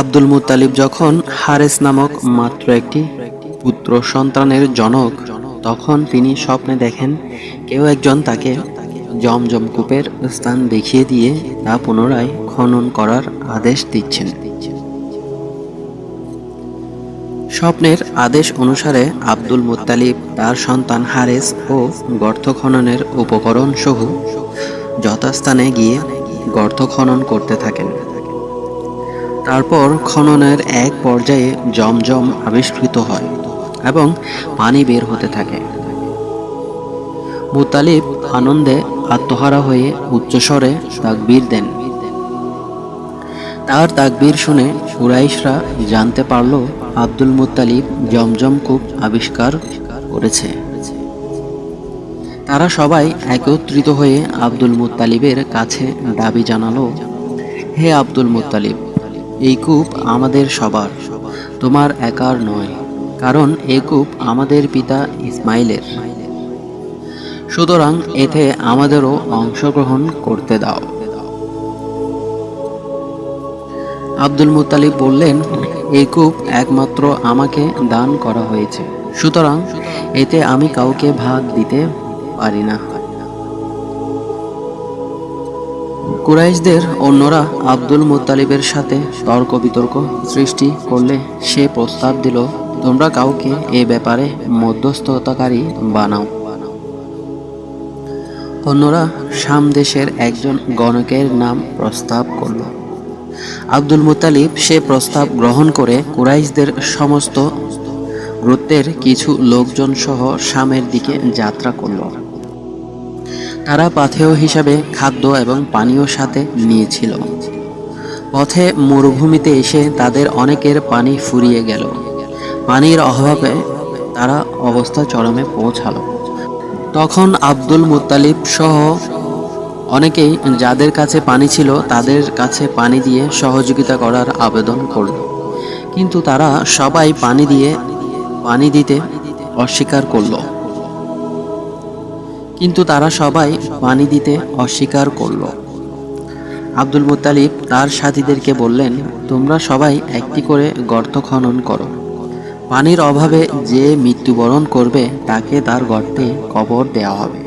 Abdul Muttalib যখন হারেস নামক মাত্র একটি পুত্র সন্তানের জনক, তখন তিনি স্বপ্নে দেখেন কেউ একজন তাকে জমজম কূপের স্থান দেখিয়ে দিয়ে তা পুনরায় খনন করার আদেশ দিচ্ছেন। স্বপ্নের আদেশ অনুসারে আব্দুল মুত্তালিব, তার সন্তান হারেস ও গর্ত খননের উপকরণ সহ যথাস্থানে গিয়ে গর্ত খনন করতে থাকেন। তারপর খননের এক পর্যায়ে জমজম আবিষ্কৃত হয় এবং পানি বের হতে থাকে। মুতালিব আনন্দে আত্মহারা হয়ে উচ্চস্বরে তাকবীর দেন। তার তাকবীর শুনে কুরাইশরা জানতে পারল আব্দুল মুত্তালিব জমজম কূপ আবিষ্কার করেছে। তারা সবাই একত্রিত হয়ে আব্দুল মুত্তালিবের কাছে দাবি জানালো, হে আব্দুল মুত্তালিব এই কূপ আমাদের সবার, তোমার একার নয়, কারণ এই কূপ আমাদের পিতা ইসমাইলের। সুতরাং এতে আমাদেরও অংশগ্রহণ করতে দাও। আব্দুল মুত্তালিব বললেন, এই কূপ একমাত্র আমাকে দান করা হয়েছে। সুতরাং এতে আমি কাউকে ভাগ দিতে পারি না। কুরাইশদের অন্যরা আব্দুল মুত্তালিবের সাথে তর্ক বিতর্ক সৃষ্টি করলে সে প্রস্তাব দিল, তোমরা কাউকে এ ব্যাপারে মধ্যস্থতাকারী বানাও। অন্যরা শাম দেশের একজন গণকের নাম প্রস্তাব করল। আব্দুল মুতালিব সে প্রস্তাব গ্রহণ করে কুরাইশদের সমস্ত গোত্রের কিছু লোকজন সহ শামের দিকে যাত্রা করল। তারা পাথেয় হিসাবে খাদ্য এবং পানীয় সাথে নিয়েছিল। পথে মরুভূমিতে এসে তাদের অনেকের পানি ফুরিয়ে গেল। পানির অভাবে তারা অবস্থা চরমে পৌঁছালো। তখন আব্দুল মুত্তালিব সহ অনেকেই যাদের কাছে পানি ছিল তাদের কাছে পানি দিয়ে সহযোগিতা করার আবেদন করল। কিন্তু তারা সবাই পানি দিয়ে পানি দিতে অস্বীকার করল। কিন্তু তারা সবাই পানি দিতে অস্বীকার করল। আব্দুল মুত্তালিব তার সাথীদেরকে বললেন, তোমরা সবাই একটি করে গর্ত খনন করো। পানির অভাবে যে মৃত্যুবরণ করবে, তাকে তার গর্তে কবর দেওয়া হবে।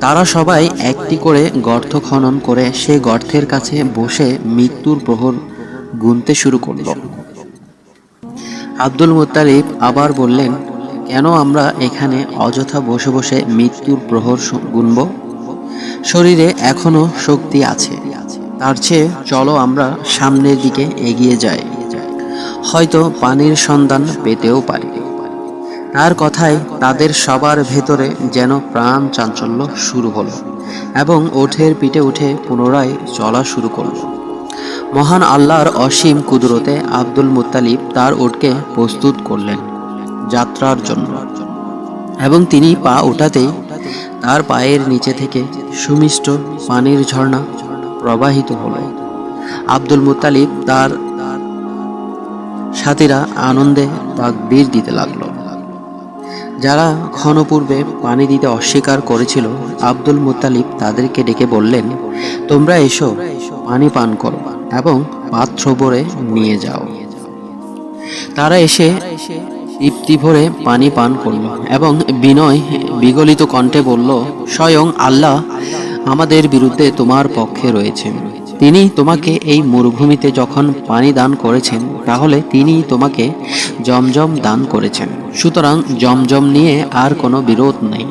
তারা সবাই একটি করে গর্ত খনন করে সে গর্তের কাছে বসে মৃত্যুর প্রহর গুনতে শুরু করল। আব্দুল মুত্তালিব আবার বললেন কেন আমরা এখানে অযথা বসে বসে মৃত্যুর প্রহর গুনব? শরীরে এখনও শক্তি আছে। তার চেয়ে চলো আমরা সামনের দিকে এগিয়ে যাই। হয়তো পানির সন্ধান পেতেও পারি। তার কথায় তাদের সবার ভেতরে যেন প্রাণ চাঞ্চল্য শুরু হলো এবং ওঠের পিঠে উঠে পুনরায় চলা শুরু করল। মহান আল্লাহর অসীম কুদরতে আব্দুল মুত্তালিব তার ওটকে প্রস্তুত করলেন। যাত্রার জন্য। এবং তিনি পা ওঠাতেই তার পায়ের নিচে থেকে সুমিষ্ট পানির ঝর্ণা প্রবাহিত হলো। আব্দুল মুত্তালিব তার সাথীরা আনন্দে তাকবীর দিতে লাগল। যারা ক্ষণপূর্বে পানি দিতে অস্বীকার করেছিল, আব্দুল মুত্তালিব তাদেরকে ডেকে বললেন, তোমরা এসো, পানি পান করো এবং পাত্র ভরে নিয়ে যাও। তারা এসে তৃপ্তি ভরে পানি পান করল এবং বিনয় বিগলিত কণ্ঠে বলল, স্বয়ং আল্লাহ আমাদের বিরুদ্ধে তোমার পক্ষে রয়েছেন। তিনি তোমাকে এই মরুভূমিতে যখন পানি দান করেছেন, তাহলে তিনি তোমাকে জমজম দান করেছেন। সুতরাং জমজম নিয়ে আর কোনো বিরোধ নেই।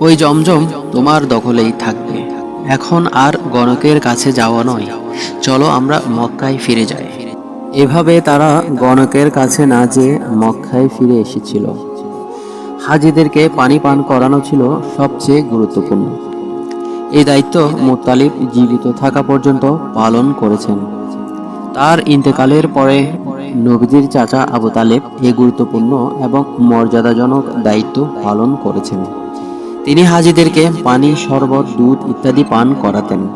ওই জমজম তোমার দখলেই থাকবে। এখন আর গণকের কাছে যাওয়া নয়। চলো আমরা মক্কায় ফিরে যাই। এভাবে তারা গণকের কাছে না যেয়ে মক্কায় ফিরে এসেছিল। হাজিদেরকে পানি পান করানো ছিল সবচেয়ে গুরুত্বপূর্ণ। এই দায়িত্ব মোত্তালিব জীবিত থাকা পর্যন্ত পালন করেছেন। তার ইন্তেকালের পরে নবীজির চাচা আবু তালেব এই গুরুত্বপূর্ণ এবং মর্যাদাজনক দায়িত্ব পালন করেছেন। তিনি হাজিদেরকে পানি, শরবত, দুধ ইত্যাদি পান করাতেন।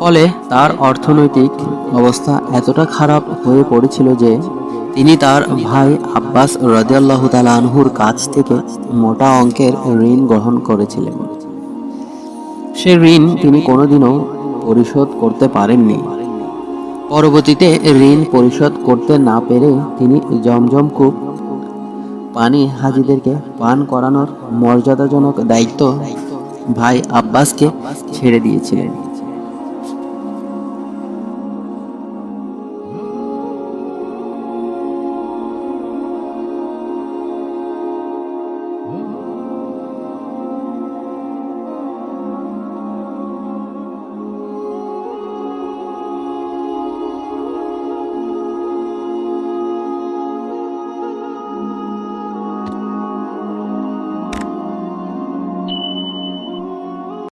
ফলে তার অর্থনৈতিক অবস্থা এতটা খারাপ হয়ে পড়েছিল যে তিনি তার ভাই আব্বাস রাদিয়াল্লাহু তাআলা আনহুর কাছ থেকে মোটা অঙ্কের ঋণ গ্রহণ করেছিলেন। সে ঋণ তিনি কোনোদিনও পরিশোধ করতে পারেননি। পরবর্তীতে ঋণ পরিশোধ করতে না পেরে তিনি জমজম কূপ পানি হাজিদেরকে পান করানোর মর্যাদাজনক দায়িত্ব ভাই আব্বাসকে ছেড়ে দিয়েছিলেন।